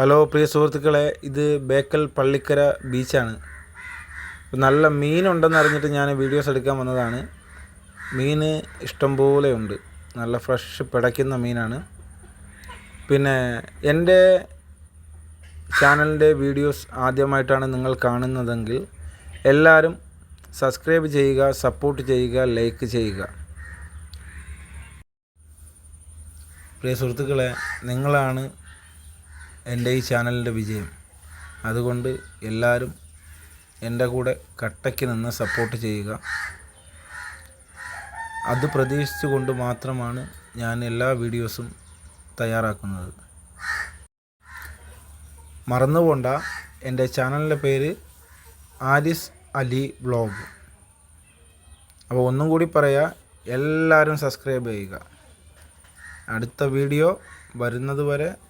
Hello പ്രിയ സുഹൃത്തുക്കളെ ഇത് ബേക്കൽ പള്ളിക്കര ബീച്ചാണ്. നല്ല മീനുണ്ടെന്ന് അറിഞ്ഞിട്ട് ഞാൻ വീഡിയോസ് എടുക്കാൻ വന്നതാണ്. മീൻ ഇഷ്ടംപോലെ ഉണ്ട്. നല്ല ഫ്രഷ് പിടയ്ക്കുന്ന മീനാണ്. പിന്നെ എന്റെ ചാനലിന്റെ വീഡിയോസ് ആദ്യമായിട്ടാണ് നിങ്ങൾ കാണുന്നതെങ്കിൽ എല്ലാവരും സബ്സ്ക്രൈബ് ചെയ്യുക സപ്പോർട്ട് ചെയ്യുക ലൈക്ക് ചെയ്യുക. പ്രിയ സുഹൃത്തുക്കളെ നിങ്ങളാണ് എന്റെ ഈ ചാനലിന്റെ വിജയം. അതുകൊണ്ട് എല്ലാവരും എന്റെ കൂടെ കട്ടയ്ക്ക് നിന്ന് സപ്പോർട്ട് ചെയ്യുക. അത് പ്രതീക്ഷിച്ചുകൊണ്ട് മാത്രമാണ് ഞാൻ എല്ലാ വീഡിയോസും തയ്യാറാക്കുന്നത്. മറന്നുപോണ്ട എന്റെ ചാനലിന്റെ പേര് ആരിസ് അലി വ്ളോഗ്. അപ്പോൾ ഒന്നും കൂടി പറയാ എല്ലാവരും സബ്സ്ക്രൈബ് ചെയ്യുക. അടുത്ത വീഡിയോ വരുന്നത് വരെ